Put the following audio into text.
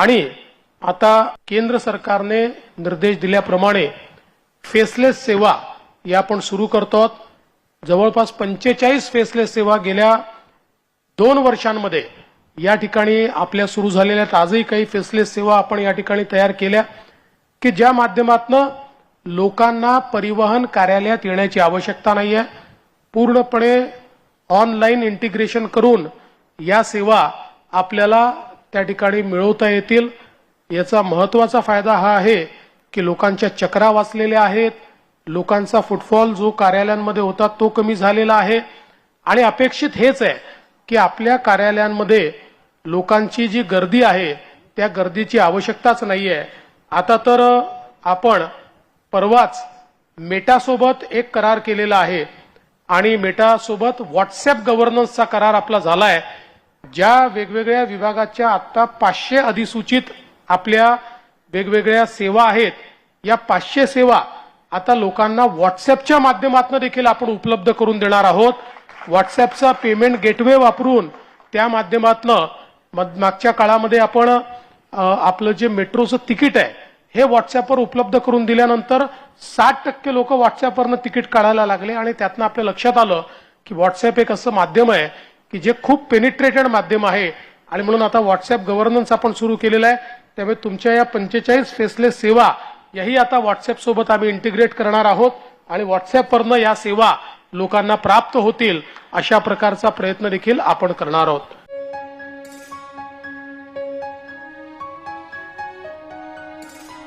आणि आता केंद्र सरकारने निर्देश दिल्याप्रमाणे फेसलेस सेवा या आपण सुरू करतो जवळपास पंचेचाळीस फेसलेस सेवा गेल्या दोन वर्षांमध्ये या ठिकाणी आपल्या सुरू झालेल्या आजही काही फेसलेस सेवा आपण या ठिकाणी तयार केल्या की ज्या माध्यमातनं लोकांना परिवहन कार्यालयात येण्याची आवश्यकता नाही आहे पूर्णपणे ऑनलाईन इंटिग्रेशन करून या सेवा आपल्याला त्या ठिकाणी मिळवता येतील. याचा महत्त्वाचा फायदा हा आहे की लोकांच्या चक्रा वाचलेल्या आहेत. लोकांचा फुटफॉल जो कार्यालयांमध्ये होता तो कमी झालेला आहे. आणि अपेक्षित हेच आहे की आपल्या कार्यालयांमध्ये लोकांची जी गर्दी आहे त्या गर्दीची आवश्यकताच नाही आहे आता तर आपण परवाच मेटासोबत एक करार केलेला आहे. आणि मेटासोबत व्हॉट्सअप गव्हर्नन्सचा करार आपला झालाय. ज्या वेगवेगळ्या विभागाच्या आता पाचशे अधिसूचित आपल्या वेगवेगळ्या सेवा आहेत या पाचशे सेवा आता लोकांना व्हॉट्सअपच्या माध्यमातून देखील आपण उपलब्ध करून देणार आहोत. व्हॉट्सअपचा पेमेंट गेटवे वापरून त्या माध्यमातनं मग- मागच्या काळामध्ये आपण आपलं जे मेट्रोचं तिकीट आहे हे व्हॉट्सअपवर उपलब्ध करून दिल्यानंतर साठ टक्के लोक व्हॉट्सअपवरनं तिकीट काढायला लागले आणि त्यातनं आपल्या लक्षात आलं की व्हॉट्सअप एक असं माध्यम आहे की जे खूप पेनिट्रेटेड माध्यम आहे. आणि म्हणून आता व्हॉट्सअप गव्हर्नन्स आपण सुरू केलेलं आहे. त्यामुळे तुमच्या या पंचेचाळीस फेसलेस सेवा याही आता व्हॉट्सअप सोबत आम्ही इंटिग्रेट करणार आहोत. आणि व्हॉट्सअपवरनं या सेवा लोकांना प्राप्त होतील अशा प्रकारचा प्रयत्न देखील आपण करणार आहोत.